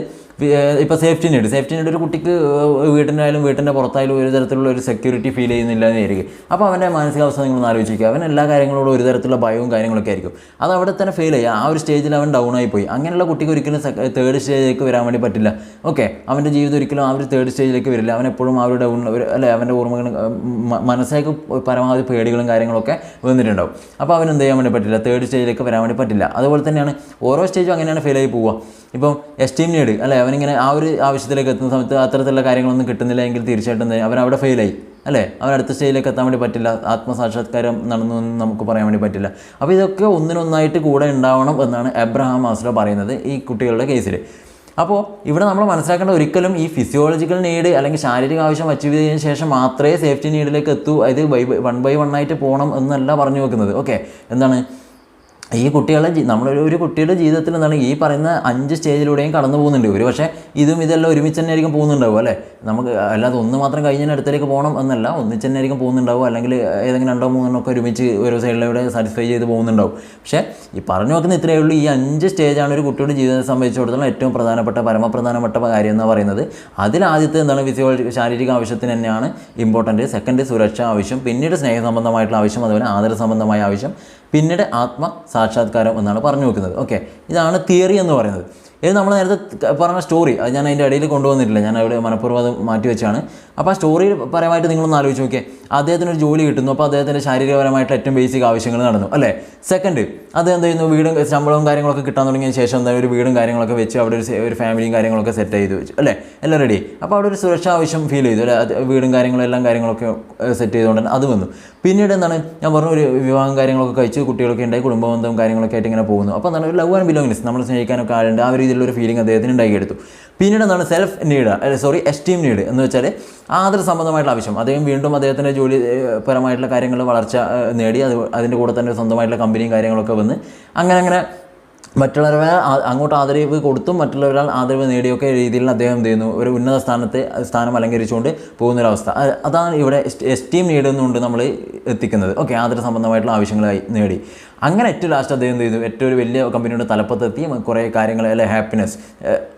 ഇപ്പോൾ സേഫ്റ്റി നീഡ് സേഫ്റ്റി നീഡ് ഒരു കുട്ടിക്ക് വീട്ടിനായാലും വീട്ടിന്റെ പുറത്തായാലും ഒരു തരത്തിലുള്ള ഒരു സെക്യൂരിറ്റി ഫീൽ ചെയ്യുന്നില്ല എന്നായിരിക്കും അപ്പോൾ അവന്റെ മാനസികാവസ്ഥ നിങ്ങൾ ആലോചിക്കുക. അവൻ എല്ലാ കാര്യങ്ങളോടും ഒരു തരത്തിലുള്ള ഭയവും കാര്യങ്ങളൊക്കെ ആയിരിക്കും. അത് അവിടെ തന്നെ ഫെയിൽ ചെയ്യുക. ആ ഒരു സ്റ്റേജിൽ അവൻ ഡൗൺ ആയി പോയി. അങ്ങനെയുള്ള കുട്ടിക്ക് ഒരിക്കലും തേർഡ് സ്റ്റേജിലേക്ക് വരാൻ വേണ്ടി പറ്റില്ല. ഓക്കെ അവന്റെ ജീവിതം ഒരിക്കലും ആ ഒരു തേർഡ് സ്റ്റേജിലേക്ക് വരില്ല. അവൻ എപ്പോഴും ആ ഒരു ഡൗൺ അല്ലേ അല്ലെ അവന്റെ ഓർമ്മകൾ മനസ്സിലേക്ക് പരമാവധി പേടികളും കാര്യങ്ങളൊക്കെ വന്നിട്ടുണ്ടാവും. അപ്പോൾ അവൻ എന്ത് ചെയ്യാൻ വേണ്ടി പറ്റില്ല? തേർഡ് സ്റ്റേജിലേക്ക് വരാൻ വേണ്ടി പറ്റില്ല. അതുപോലെ തന്നെയാണ് ഓരോ സ്റ്റേജും അങ്ങനെയാണ് ഫെയിൽ ആയി പോവുക. ഇപ്പം എസ്റ്റീം നീഡ് അല്ലേ അവനിങ്ങനെ ആ ഒരു ആവശ്യത്തിലേക്ക് എത്തുന്ന സമയത്ത് അത്തരത്തിലുള്ള കാര്യങ്ങളൊന്നും കിട്ടുന്നില്ല എങ്കിൽ തീർച്ചയായിട്ടും അവൻ അവിടെ ഫെയിലായി അല്ലേ? അവൻ അടുത്ത സ്റ്റേജിലേക്ക് എത്താൻ വേണ്ടി പറ്റില്ല ആത്മസാക്ഷാത്കാരം നടന്നു എന്ന് നമുക്ക് പറയാൻ വേണ്ടി പറ്റില്ല. അപ്പോൾ ഇതൊക്കെ ഒന്നിനൊന്നായിട്ട് കൂടെ ഉണ്ടാവണം എന്നാണ് എബ്രഹാം മാസ്ലോ പറയുന്നത് ഈ കുട്ടികളുടെ കേസിൽ അപ്പോൾ ഇവിടെ നമ്മൾ മനസ്സിലാക്കേണ്ട ഒരിക്കലും ഈ ഫിസിയോളജിക്കൽ നീഡ് അല്ലെങ്കിൽ ശാരീരിക ആവശ്യം അച്ചീവ് ചെയ്തതിന് ശേഷം മാത്രമേ സേഫ്റ്റി നീഡിലേക്ക് എത്തൂ. അത് ബൈ വൺ ബൈ വൺ ആയിട്ട് പോകണം എന്നല്ല പറഞ്ഞു വെക്കുന്നത്. ഓക്കെ എന്താണ്? ഈ കുട്ടികളെ നമ്മളൊരു ഒരു കുട്ടിയുടെ ജീവിതത്തിൽ എന്താണ് ഈ പറയുന്ന അഞ്ച് സ്റ്റേജിലൂടെയും കടന്നു പോകുന്നുണ്ട്. ഒരു പക്ഷേ ഇതും ഇതെല്ലാം ഒരുമിച്ച് തന്നെ ആയിരിക്കും പോകുന്നുണ്ടാവും അല്ലേ? നമുക്ക് അല്ലാതെ ഒന്ന് മാത്രം കഴിഞ്ഞാൽ അടുത്തേക്ക് പോകണം എന്നല്ല ഒന്നിച്ച് തന്നെ ആയിരിക്കും പോകുന്നുണ്ടാവും അല്ലെങ്കിൽ ഏതെങ്കിലും രണ്ടോ മൂന്നോ ഒക്കെ ഒരുമിച്ച് ഓരോ സൈഡിലൂടെ സാറ്റിസ്ഫൈ ചെയ്ത് പോകുന്നുണ്ടാവും. പക്ഷേ ഈ പറഞ്ഞു നോക്കുന്ന ഇത്രയേ ഉള്ളൂ ഈ അഞ്ച് സ്റ്റേജാണ് ഒരു കുട്ടിയുടെ ജീവിതത്തെ സംബന്ധിച്ചിടത്തോളം ഏറ്റവും പ്രധാനപ്പെട്ട പരമപ്രധാനപ്പെട്ട കാര്യം എന്ന് പറയുന്നത്. അതിൽ ആദ്യത്തെ എന്താണ് ഫിസിയോ ശാരീരിക ആവശ്യത്തിന് തന്നെയാണ് ഇമ്പോർട്ടന്റ് സെക്കൻഡ് സുരക്ഷ ആവശ്യം പിന്നീട് സ്നേഹ സംബന്ധമായിട്ടുള്ള ആവശ്യം അതുപോലെ ആദര സംബന്ധമായ ആവശ്യം. പിന്നീട് ആത്മ സാക്ഷാത്കാരം എന്നാണ് പറഞ്ഞു വെക്കുന്നത്. ഓക്കെ ഇതാണ് തിയറി എന്ന് പറയുന്നത്. ഇത് നമ്മൾ നേരത്തെ പറഞ്ഞ സ്റ്റോറി അത് ഞാൻ അതിന്റെ ഇടയിൽ കൊണ്ടുവന്നിട്ടില്ല. ഞാൻ അവിടെ മനഃപൂർവം അത് മാറ്റി വെച്ചാണ്. അപ്പോൾ ആ സ്റ്റോറി പരമായിട്ട് നിങ്ങളൊന്ന് ആലോചിച്ച് നോക്കിയേ. അദ്ദേഹത്തിന് ഒരു ജോലി കിട്ടുന്നു അപ്പോൾ അദ്ദേഹത്തിന്റെ ശാരീരികപരമായിട്ട് ഏറ്റവും ബേസിക് ആവശ്യങ്ങൾ നടന്നു അല്ലേ? സെക്കൻഡ് അത് എന്ത് ചെയ്യുന്നു? വീടും ശമ്പളവും കാര്യങ്ങളൊക്കെ കിട്ടാൻ തുടങ്ങിയ ശേഷം എന്താ ഒരു വീടും കാര്യങ്ങളൊക്കെ വെച്ച് അവിടെ ഒരു ഒരു ഫാമിലിയും കാര്യങ്ങളൊക്കെ സെറ്റ് ചെയ്ത് വെച്ചു അല്ലേ? എല്ലാം റെഡി അപ്പോൾ അവിടെ ഒരു സുരക്ഷാ ആവശ്യം ഫീൽ ചെയ്തു അല്ലേ? വീടും കാര്യങ്ങളും എല്ലാം കാര്യങ്ങളൊക്കെ സെറ്റ് ചെയ്തുകൊണ്ട് തന്നെ അത് വന്നു. പിന്നീട് എന്താണ്? ഞാൻ പറഞ്ഞു ഒരു വിവാഹം കാര്യങ്ങളൊക്കെ കഴിച്ച് കുട്ടികളൊക്കെ ഉണ്ടായി കുടുംബബന്ധവും കാര്യങ്ങളൊക്കെ ആയിട്ട് ഇങ്ങനെ പോകുന്നു. അപ്പോൾ എന്താണ്? ഒരു ലവ് ആൻഡ് ബിലോങ്നെസ് നമ്മൾ സ്നേഹിക്കാനൊക്കെ ആളുണ്ട്. ആ ഒരു രീതിയിലുള്ള ഒരു ഫീലിംഗ് അദ്ദേഹത്തിന് ഉണ്ടാക്കിയെടുത്തു. പിന്നീട് എന്താണ്? സെൽഫ് നീഡ് അല്ലെ സോറി എസ്റ്റീം നീഡ് എന്ന് വെച്ചാൽ ആദര സംബന്ധമായിട്ടുള്ള ആവശ്യം. അദ്ദേഹം വീണ്ടും അദ്ദേഹത്തിന്റെ ജോലി പരമായിട്ടുള്ള കാര്യങ്ങൾ വളർച്ച നേടി. അത് അതിന്റെ കൂടെ തന്നെ സ്വന്തമായിട്ടുള്ള കമ്പനിയും കാര്യങ്ങളൊക്കെ വന്ന് അങ്ങനെ അങ്ങനെ മറ്റുള്ളവരെ അങ്ങോട്ട് ആദരവ് കൊടുത്തും മറ്റുള്ളവരാൾ ആദരവ് നേടിയൊക്കെ രീതിയിൽ അദ്ദേഹം എന്ത് ചെയ്യുന്നു? ഒരു ഉന്നത സ്ഥാനത്ത് സ്ഥാനം അലങ്കരിച്ചുകൊണ്ട് പോകുന്നൊരവസ്ഥ. അതാണ് ഇവിടെ എസ്റ്റീം നേടുന്നുകൊണ്ട് നമ്മൾ എത്തിക്കുന്നത്. ഓക്കെ ആദര സംബന്ധമായിട്ടുള്ള ആവശ്യങ്ങളായി നേടി. അങ്ങനെ ഏറ്റവും ലാസ്റ്റ് അദ്ദേഹം എന്ത് ചെയ്തു? ഏറ്റവും ഒരു വലിയ കമ്പനിയുടെ തലപ്പത്തെത്തി കുറേ കാര്യങ്ങൾ അല്ലെ ഹാപ്പിനെസ്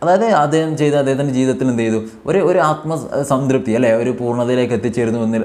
അതായത് അദ്ദേഹം ചെയ്ത അദ്ദേഹത്തിന്റെ ജീവിതത്തിൽ എന്ത് ചെയ്തു? ഒരു ഒരു ആത്മ സംതൃപ്തി അല്ലെ? ഒരു പൂർണതയിലേക്ക് എത്തിച്ചേരുന്നു എന്ന്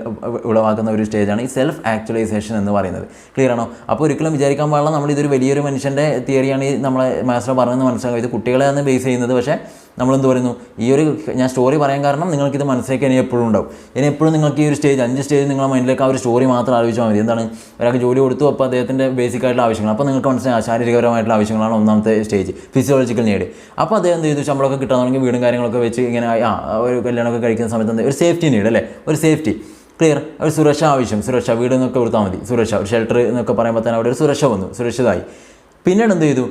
ഉളവാക്കുന്ന ഒരു സ്റ്റേജാണ് ഈ സെൽഫ് ആക്ച്വലൈസേഷൻ എന്ന് പറയുന്നത്. ക്ലിയർ ആണോ? അപ്പോൾ ഒരിക്കലും വിചാരിക്കാൻ പാടില്ല നമ്മൾ ഇതൊരു വലിയൊരു മനുഷ്യന്റെ തിയറിയാണ് ഈ നമ്മളെ മാസ്റ്റർ പറഞ്ഞെന്ന് മനസ്സിലാക്കുക ഇത് കുട്ടികളെയാണ് ബേസ് ചെയ്യുന്നത്. പക്ഷേ നമ്മളെന്ത് പറയുന്നു? ഈ ഒരു ഞാൻ സ്റ്റോറി പറയാൻ കാരണം നിങ്ങൾക്കിത് മനസ്സിലാക്കി ഇനി എപ്പോഴും ഉണ്ടാവും. ഇനി എപ്പോഴും നിങ്ങൾക്ക് ഈ ഒരു സ്റ്റേജ് അഞ്ച് സ്റ്റേജ് നിങ്ങളുടെ മൈൻഡിലേക്ക് ആ ഒരു സ്റ്റോറി മാത്രം ആലോചിച്ചാൽ മതി. എന്താണ്? ഒരാൾക്ക് ജോലി കൊടുത്തു അപ്പോൾ അദ്ദേഹത്തിന്റെ ബേസിക് ആയിട്ടുള്ള ആവശ്യങ്ങൾ. അപ്പോൾ നിങ്ങൾക്ക് മനസ്സിലായി ശാരീരികപരമായിട്ടുള്ള ആവശ്യങ്ങളാണ് ഒന്നാമത്തെ സ്റ്റേജ് ഫിസിയോളജിക്കൽ നീഡ് അപ്പോൾ അദ്ദേഹം എന്ത് ചെയ്തു? ശമ്പളമൊക്കെ കിട്ടാൻ തുടങ്ങി വീടും കാര്യങ്ങളൊക്കെ വെച്ച് ഇങ്ങനെ ആ ഒരു കല്യാണമൊക്കെ കഴിക്കുന്ന സമയത്ത് ഒരു സേഫ്റ്റി നീഡ് അല്ലേ? ഒരു സേഫ്റ്റി ക്ലിയർ ഒരു സുരക്ഷ ആവശ്യം. സുരക്ഷ. വീട് എന്നൊക്കെ കൊടുത്താൽ മതി. സുരക്ഷ. ഒരു ഷെൽട്ടർ എന്നൊക്കെ പറയുമ്പോൾ തന്നെ അവിടെ ഒരു സുരക്ഷ വന്നു. സുരക്ഷിതമായി. പിന്നീട് എന്ത് ചെയ്തു?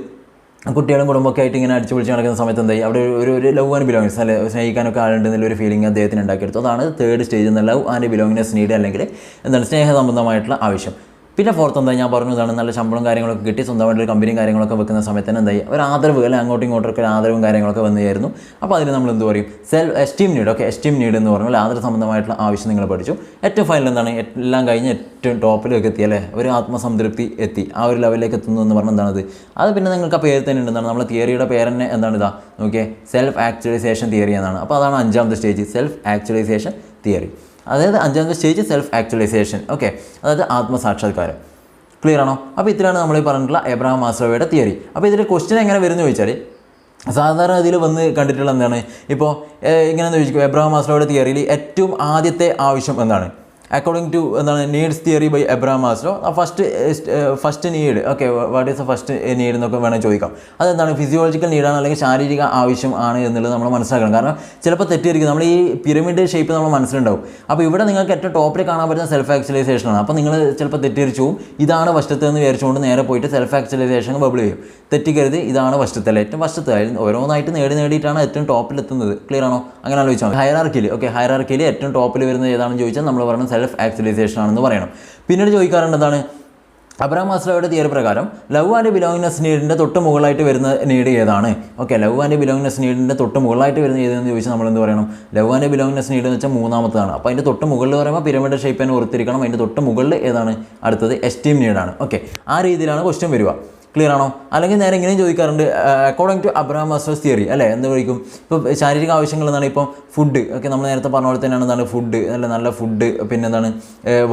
കുട്ടികളും കുടുംബമൊക്കെ ആയിട്ട് ഇങ്ങനെ അടിച്ചു പൊളിച്ച് നടക്കുന്ന സമയത്ത് എന്തായി? അവിടെ ഒരു- ഒരു ഒരു ലവ് ആൻഡ് ബിലോങ്സ് അല്ലെ? സ്നേഹിക്കാനൊക്കെ ആളുണ്ട് എന്നുള്ളൊരു ഫീലിംഗ് അദ്ദേഹത്തിന് ഉണ്ടാക്കിയെടുത്തു. അതാണ് തേർഡ് സ്റ്റേജ് എന്ന ലവ് ആൻഡ് ബിലോങ്ങിനെസ് നീഡ് അല്ലെങ്കിൽ എന്താണ് സ്നേഹ സംബന്ധമായിട്ടുള്ള ആവശ്യം. പിന്നെ ഫോർത്ത് എന്താ? ഞാൻ പറഞ്ഞു ഇതാണ് നല്ല ശമ്പളം കാര്യങ്ങളൊക്കെ കിട്ടി. സ്വന്തമായിട്ട് ഒരു കമ്പനിയും കാര്യങ്ങളൊക്കെ വെക്കുന്ന സമയത്ത് തന്നെ എന്തായി? ഒരു ആദരവ് അല്ലെങ്കിൽ അങ്ങോട്ടും ഇങ്ങോട്ടൊക്കെ ഒരു ആദരവും കാര്യങ്ങളൊക്കെ വന്നുകയായിരുന്നു അപ്പോൾ അതിന് നമ്മൾ എന്ത് പറയും? Self esteem need okay esteem need എന്ന് പറഞ്ഞാൽ ആദര സംബന്ധമായിട്ടുള്ള ആവശ്യം നിങ്ങൾ പഠിച്ചു. ഏറ്റവും ഫൈനൽ എന്താണ്? എല്ലാം കഴിഞ്ഞ് ഏറ്റവും ടോപ്പിലേക്ക് എത്തി അല്ലേ? ഒരു ആത്മസംതൃപ്തി എത്തി. ആ ഒരു ലെവലിലേക്ക് എത്തുന്നു എന്ന് പറഞ്ഞാൽ എന്താണത് അത്? പിന്നെ നിങ്ങൾക്ക് ആ പേര് തന്നെ ഉണ്ടെന്നാണ് നമ്മളെ തിയറിയുടെ പേര് തന്നെ എന്താണ് ഇതാ? നോക്കിയേ സെൽഫ് ആക്ച്വലൈസേഷൻ തിയറി എന്നാണ്. അപ്പോൾ അതാണ് അഞ്ചാമത്തെ സ്റ്റേജ് സെൽഫ് ആക്ച്വലൈസേഷൻ തിയറി അതായത് അഞ്ചാമത്തെ സ്റ്റേജ് സെൽഫ് ആക്ച്വലൈസേഷൻ ഓക്കെ അതായത് ആത്മസാക്ഷാത്കാരം. ക്ലിയർ ആണോ? അപ്പോൾ ഇത്രയാണ് നമ്മൾ ഈ പറഞ്ഞിട്ടുള്ള എബ്രഹാം മാസ്ലോയുടെ തിയറി അപ്പോൾ ഇതിന്റെ ക്വസ്റ്റ്യൻ എങ്ങനെ വരുന്നു ചോദിച്ചാൽ സാധാരണ ഇതിൽ വന്ന് കണ്ടിട്ടുള്ള എന്താണ്? ഇപ്പോൾ ഇങ്ങനെ ചോദിക്കും. എബ്രഹാം മാസ്ലോയുടെ തിയറിയിൽ ഏറ്റവും ആദ്യത്തെ ആവശ്യം എന്താണ്? അക്കോർഡിംഗ് ടു എന്താണ് needs theory by Abraham Maslow first first need okay what is the first need എന്നൊക്കെ വേണമെങ്കിൽ ചോദിക്കാം. അതെന്താണ് ഫിസിയോളജിക്കൽ നീഡാണ് അല്ലെങ്കിൽ ശാരീരിക ആവശ്യം ആണ് എന്നുള്ളത് നമ്മൾ മനസ്സിലാക്കണം. കാരണം ചിലപ്പോൾ തെറ്റിയിരിക്കും. നമ്മൾ ഈ പിരമിഡ് ഷേപ്പ് നമ്മൾ മനസ്സിലുണ്ടാവും. അപ്പോൾ ഇവിടെ നിങ്ങൾക്ക് ഏറ്റവും ടോപ്പിൽ കാണാൻ പറ്റുന്ന സെൽഫ് ആക്ച്വലൈസേഷൻ ആണ്. അപ്പോൾ നിങ്ങൾ ചിലപ്പോൾ തെറ്റിദ്ധരിച്ചു ഇതാണ് ഫസ്റ്റത്തെ എന്ന് വിചാരിച്ചുകൊണ്ട് നേരെ പോയിട്ട് സെൽഫ് ആക്ച്വലൈസേഷൻ ബബിൾ ചെയ്യും. തെറ്റിക്കരുത്. ഇതാണ് വശത്തല്ല. ഏറ്റവും അതായത് ഓരോന്നായിട്ട് നേടി നേടിയിട്ടാണ് ഏറ്റവും ടോപ്പിൽ എത്തുന്നത്. ക്ലിയർ ആണോ? അങ്ങനെ ആലോചിച്ചാൽ മതി. ഹയറാർക്കിയിൽ ഓക്കെ ഹയറാർക്കിയിൽ ഏറ്റവും ടോപ്പിൽ വരുന്നത് ഏതാണെന്ന് ചോദിച്ചാൽ നമ്മൾ പറയുന്നത് സെൽഫ് ആക്ച്വലൈസേഷൻ ആണെന്ന് പറയണം. പിന്നീട് ചോദിക്കാറുണ്ട് അബ്രഹാം മാസ്ലോയുടെ തിയറി പ്രകാരം ലവ് ആൻഡ് ബിലോങ്ങിനെസ് നീഡിന്റെ തൊട്ട് മുകളായിട്ട് വരുന്ന നീഡ് ഏതാണ്? ഓക്കെ ലവ് ആൻഡ് ബിലോങ്ങിനെസ് നീഡിന്റെ തൊട്ട് മുകളായിട്ട് വരുന്ന ഏതെന്ന് ചോദിച്ചാൽ നമ്മൾ എന്ത് പറയണം? ലവ് ആൻഡ് ബിലോങ്ങിനെസ് നീഡ് എന്ന് വെച്ചാൽ മൂന്നാമത്തതാണ്. അപ്പോൾ അതിന്റെ തൊട്ട് മുകളിൽ പറയുമ്പോൾ പിരമിഡ് ഷേപ്പ് തന്നെ ഓർത്തിരിക്കണം അതിന്റെ തൊട്ട് മുകളിൽ ഏതാണ്? അടുത്തത് എസ്റ്റീം നീഡാണ് ഓക്കെ ആ രീതിയിലാണ് ക്വസ്റ്റ്യൻ വരിക. ക്ലിയർ ആണോ? അല്ലെങ്കിൽ നേരെ ഇങ്ങനെയും ചോദിക്കാറുണ്ട് according to Abraham Maslow's theory അല്ലേ? എന്ത് കഴിക്കും ഇപ്പോൾ ശാരീരിക ആവശ്യങ്ങൾ എന്താണ് ഇപ്പം ഫുഡ് ഒക്കെ നമ്മൾ നേരത്തെ പറഞ്ഞ പോലെ തന്നെയാണ് എന്താണ് ഫുഡ് നല്ല നല്ല ഫുഡ് പിന്നെ എന്താണ്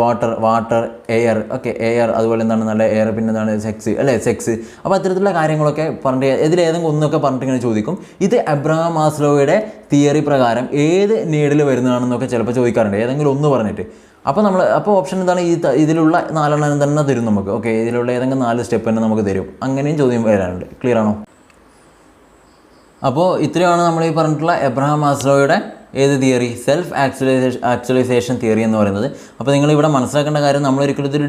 water water air okay air അതുപോലെ എന്താണ് നല്ല എയർ പിന്നെ എന്താണ് സെക്സ് അല്ലേ സെക്സ് അപ്പോൾ അത്തരത്തിലുള്ള കാര്യങ്ങളൊക്കെ പറഞ്ഞിട്ട് ഇതിലേതെങ്കിലും ഒന്നൊക്കെ പറഞ്ഞിട്ട് ഇങ്ങനെ ചോദിക്കും. ഇത് അബ്രഹാം മാസ്ലോയുടെ തിയറി പ്രകാരം ഏത് നീഡിൽ വരുന്നതാണെന്നൊക്കെ ചിലപ്പോൾ ചോദിക്കാറുണ്ട്. ഏതെങ്കിലും ഒന്ന് പറഞ്ഞിട്ട്. അപ്പോൾ നമ്മൾ അപ്പോൾ ഓപ്ഷൻ എന്താണ്? ഈ ഇതിലുള്ള നാലെണ്ണം തന്നെ തരും നമുക്ക്. ഓക്കെ ഇതിലുള്ള ഏതെങ്കിലും നാല് സ്റ്റെപ്പ് തന്നെ നമുക്ക് തരും. അങ്ങനെയും ചോദ്യം വരാനുണ്ട്. ക്ലിയർ ആണോ? അപ്പോൾ ഇത്രയാണ് നമ്മൾ ഈ പറഞ്ഞിട്ടുള്ള എബ്രഹാം മാസ്ലോയുടെ ഏത് theory? Self actualisation actualisation theory എന്ന് പറയുന്നത്. അപ്പോൾ നിങ്ങൾ ഇവിടെ മനസ്സിലാക്കേണ്ട കാര്യം നമ്മളൊരിക്കലും ഇതൊരു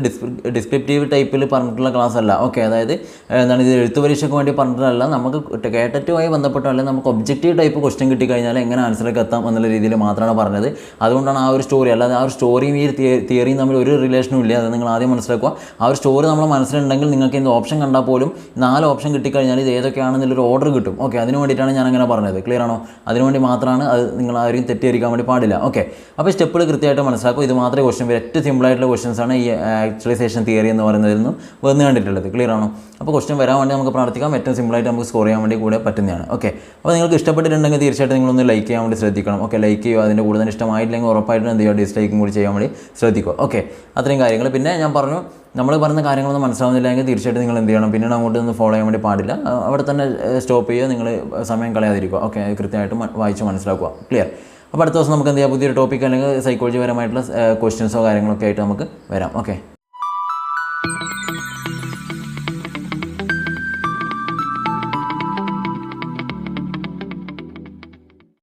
ഡിസ്ക്രിപ്റ്റീവ് ടൈപ്പിൽ പറഞ്ഞിട്ടുള്ള ക്ലാസ് അല്ല ഓക്കെ അതായത് എന്താണ് ഇത് എഴുത്തു പരീക്ഷയ്ക്ക് വേണ്ടി പറഞ്ഞിട്ടല്ല നമുക്ക് കേട്ടറ്റുമായി ബന്ധപ്പെട്ട അല്ലെങ്കിൽ നമുക്ക് ഒബ്ജക്റ്റീവ് ടൈപ്പ് ക്വസ്റ്റ്യൻ കിട്ടിക്കഴിഞ്ഞാൽ എങ്ങനെ ആൻസറൊക്കെ എത്താം എന്നുള്ള രീതിയിൽ മാത്രമാണ് പറഞ്ഞത്. അതുകൊണ്ടാണ് ആ ഒരു സ്റ്റോറി അല്ലാതെ ആ ഒരു സ്റ്റോറിയും ഈ തിയറിയും തമ്മിൽ ഒരു റിലേഷനും ഇല്ല. അത് നിങ്ങൾ ആദ്യം മനസ്സിലാക്കുക. ആ ഒരു സ്റ്റോറി നമ്മൾ മനസ്സിലുണ്ടെങ്കിൽ നിങ്ങൾക്ക് എന്ത് ഓപ്ഷൻ കണ്ടാൽ പോലും നാല് ഓപ്ഷൻ കിട്ടിക്കഴിഞ്ഞാൽ ഇത് ഏതൊക്കെയാണെന്നുള്ളൊരു ഓർഡർ കിട്ടും. ഓക്കെ അതിന് വേണ്ടിയിട്ടാണ് ഞാൻ അങ്ങനെ പറഞ്ഞത്. ക്ലിയർ ആണോ? അതിനുവേണ്ടി മാത്രമാണ് അത് നിങ്ങൾ ആരെയും തെറ്റിദ്ധരിക്കാൻ വേണ്ടി പാടില്ല. ഓക്കെ അപ്പോൾ സ്റ്റെപ്പുകൾ കൃത്യമായിട്ട് മനസ്സിലാക്കും ഇത് മാത്രമേ ക്വസ്റ്റ്യൻ വരും. ഏറ്റവും ക്വസ്റ്റ്യൻസ് ആണ് ഈ ആക്ച്വലൈസേഷൻ തിയറി എന്ന് പറയുന്നതിൽ നിന്നും വന്ന് കണ്ടിട്ടുള്ളത്. ക്ലിയർ ആണോ? അപ്പോൾ ക്വസ്റ്റ്യൻ വരാൻ വേണ്ടി നമുക്ക് പ്രാർത്ഥിക്കാം. ഏറ്റവും സിമ്പിളായിട്ട് നമുക്ക് സ്കോർ ചെയ്യാൻ വേണ്ടി കൂടെ പറ്റുന്നതാണ്. ഓക്കെ അപ്പോൾ നിങ്ങൾക്ക് ഇഷ്ടപ്പെട്ടിട്ടുണ്ടെങ്കിൽ തീർച്ചയായിട്ടും നിങ്ങളൊന്ന് ലൈക്ക് ചെയ്യാൻ വേണ്ടി ശ്രദ്ധിക്കണം. ഓക്കെ ലൈക്ക് ചെയ്യുക. അതിന്റെ കൂടുതൽ ഇഷ്ടമായിട്ടില്ലെങ്കിൽ ഉറപ്പായിട്ടും എന്ത് ചെയ്യുക? ഡിസ്ലൈക്കും കൂടി ചെയ്യാൻ വേണ്ടി ശ്രദ്ധിക്കുക. ഓക്കെ അത്രയും കാര്യങ്ങൾ പിന്നെ ഞാൻ പറഞ്ഞു നമ്മൾ പറഞ്ഞ കാര്യങ്ങളൊന്നും മനസ്സിലാവുന്നില്ലെങ്കിൽ തീർച്ചയായിട്ടും നിങ്ങൾ എന്ത് ചെയ്യണം? പിന്നീട് അങ്ങോട്ട് ഒന്ന് ഫോളോ ചെയ്യാൻ വേണ്ടി പാടില്ല. അവിടെ തന്നെ സ്റ്റോപ്പ് ചെയ്യുക. നിങ്ങൾ സമയം കളയാതിരിക്കുക. ഓക്കെ കൃത്യമായിട്ട് വായിച്ച് മനസ്സിലാക്കുക. ക്ലിയർ അപ്പോൾ അടുത്ത ദിവസം നമുക്ക് എന്ത് ചെയ്യാം? പുതിയൊരു ടോപ്പിക് അല്ലെങ്കിൽ സൈക്കോളജി പരമായിട്ടുള്ള ക്വസ്റ്റ്യൻസോ കാര്യങ്ങളൊക്കെ ആയിട്ട് നമുക്ക് വരാം. ഓക്കെ